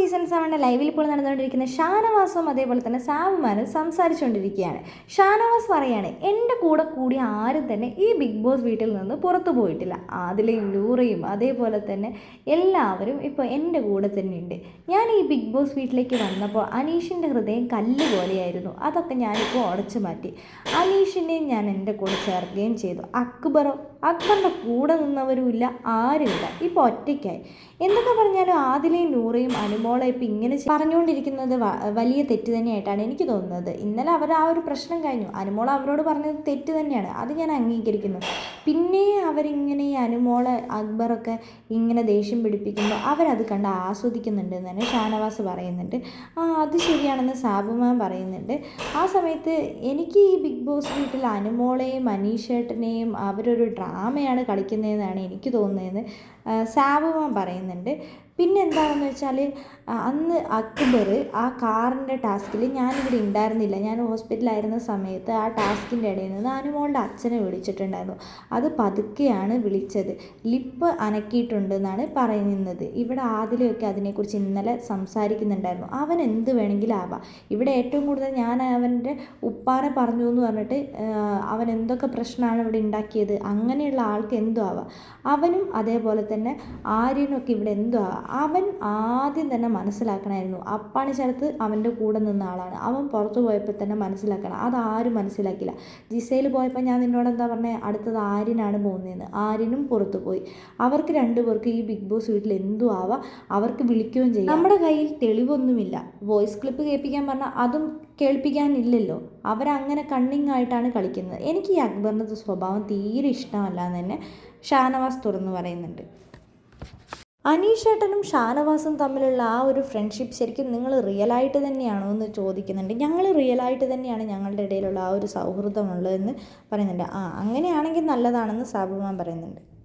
Season സെവന്റെ ലൈവിൽ ഇപ്പോൾ നടന്നുകൊണ്ടിരിക്കുന്ന ഷാനവാസും അതേപോലെ തന്നെ സാബുമാനും സംസാരിച്ചുകൊണ്ടിരിക്കുകയാണ്. ഷാനവാസ് പറയാണ് എന്റെ കൂടെ കൂടി ആരും തന്നെ ഈ ബിഗ് ബോസ് വീട്ടിൽ നിന്ന് പുറത്തു പോയിട്ടില്ല. ആദിലയും ലൂറയും അതേപോലെ തന്നെ എല്ലാവരും ഇപ്പോൾ എന്റെ കൂടെ തന്നെയുണ്ട് ഞാൻ ഈ ബിഗ് ബോസ് വീട്ടിലേക്ക് വന്നപ്പോൾ അനീഷിന്റെ ഹൃദയം കല്ല് പോലെയായിരുന്നു. അതൊക്കെ ഞാനിപ്പോൾ ഉടച്ചു മാറ്റി. അനീഷിനെയും ഞാൻ എന്റെ കൂടെ ചേർക്കുകയും ചെയ്തു. അക്ബറോ അക്ബറിന്റെ കൂടെ നിന്നവരുമില്ല ആരുമില്ല. ഇപ്പോൾ ഒറ്റയ്ക്കായി. എന്തൊക്കെ പറഞ്ഞാലും ആദിലയും നൂറയും അനുമോളെ ഇപ്പം ഇങ്ങനെ പറഞ്ഞുകൊണ്ടിരിക്കുന്നത് വലിയ തെറ്റ് തന്നെയായിട്ടാണ് എനിക്ക് തോന്നുന്നത്. ഇന്നലെ അവർ ആ ഒരു പ്രശ്നം കഴിഞ്ഞു. അനുമോൾ അവരോട് പറഞ്ഞത് തെറ്റ് തന്നെയാണ്. അത് ഞാൻ അംഗീകരിക്കുന്നു. പിന്നെ അവരിങ്ങനെ ഈ അനുമോളെ അക്ബറൊക്കെ ഇങ്ങനെ ദേഷ്യം പിടിപ്പിക്കുമ്പോൾ അവരത് കണ്ട് ആസ്വദിക്കുന്നുണ്ട് എന്ന് തന്നെ ഷാനവാസ് പറയുന്നുണ്ട്. ആ അത് ശരിയാണെന്ന് സാബുമാൻ പറയുന്നുണ്ട്. ആ സമയത്ത് എനിക്ക് ഈ ബിഗ് ബോസ് വീട്ടിൽ അനുമോളെയും അനീഷേട്ടനെയും അവരൊരു ഡ്രാമയാണ് കളിക്കുന്നതെന്നാണ് എനിക്ക് തോന്നുന്നത് സാബുമാൻ പറയുന്നുണ്ട്. പിന്നെ എന്താണെന്ന് വെച്ചാൽ അന്ന് അക്ബർ ആ കാറിന്റെ ടാസ്കിൽ ഞാനിവിടെ ഉണ്ടായിരുന്നില്ല ഞാൻ ഹോസ്പിറ്റലായിരുന്ന സമയത്ത് ആ ടാസ്കിന്റെ ഇടയിൽ നിന്ന് അനുമോളുടെ അച്ഛനെ വിളിച്ചിട്ടുണ്ടായിരുന്നു. അത് പതുക്കെയാണ് വിളിച്ചത്. ലിപ്പ് അനക്കിയിട്ടുണ്ട് എന്നാണ് പറയുന്നത്. ഇവിടെ ആദിലൊക്കെ അതിനെക്കുറിച്ച് ഇന്നലെ സംസാരിക്കുന്നുണ്ടായിരുന്നു. അവൻ എന്ത് വേണമെങ്കിലും ആവാം ഇവിടെ ഏറ്റവും കൂടുതൽ ഞാൻ അവന്റെ ഉപ്പാനെ പറഞ്ഞു എന്ന് പറഞ്ഞിട്ട് അവൻ എന്തൊക്കെ പ്രശ്നമാണ് ഇവിടെ ഉണ്ടാക്കിയത് അങ്ങനെയുള്ള ആൾക്ക് എന്തും ആവാം. അവനും അതേപോലെ തന്നെ ആര്യനൊക്കെ ഇവിടെ എന്തും ആവാം. അവൻ ആദ്യം തന്നെ മനസ്സിലാക്കണമായിരുന്നു. അപ്പാണി സ്ഥലത്ത് അവന്റെ കൂടെ നിന്ന ആളാണ്. അവൻ പുറത്തു പോയപ്പോൾ തന്നെ മനസ്സിലാക്കണം. അതാരും മനസ്സിലാക്കില്ല ജിസയിൽ പോയപ്പോൾ ഞാൻ നിന്നോട് എന്താ പറഞ്ഞത് അടുത്തത് ആര്യനാണ് പോകുന്നതെന്ന്. ആര്യനും പുറത്ത് പോയി. അവർക്ക് രണ്ടുപേർക്ക് ഈ ബിഗ് ബോസ് വീട്ടിൽ എന്തും ആവാം? അവർക്ക് വിളിക്കുകയും ചെയ്യാം. നമ്മുടെ കയ്യിൽ തെളിവൊന്നുമില്ല. വോയിസ് ക്ലിപ്പ് കേൾപ്പിക്കാൻ പറഞ്ഞാൽ അതും കേൾപ്പിക്കാനില്ലല്ലോ. അവരങ്ങനെ കണ്ണിങ് ആയിട്ടാണ് കളിക്കുന്നത്. എനിക്ക് ഈ അക്ബറിന്റെ സ്വഭാവം തീരെ ഇഷ്ടമല്ല എന്ന് തന്നെ ഷാനവാസ് തുറന്നു പറയുന്നുണ്ട്. അനീഷേട്ടനും ഷാനവാസും തമ്മിലുള്ള ആ ഒരു ഫ്രണ്ട്ഷിപ്പ് ശരിക്കും നിങ്ങൾ റിയലായിട്ട് തന്നെയാണോ എന്ന് ചോദിക്കുന്നുണ്ട്. ഞങ്ങൾ റിയലായിട്ട് തന്നെയാണ് ഞങ്ങളുടെ ഇടയിലുള്ള ആ ഒരു സൗഹൃദമുള്ളതെന്ന് പറയുന്നുണ്ട്. ആ അങ്ങനെയാണെങ്കിൽ നല്ലതാണെന്ന് സാബുമാൻ പറയുന്നുണ്ട്.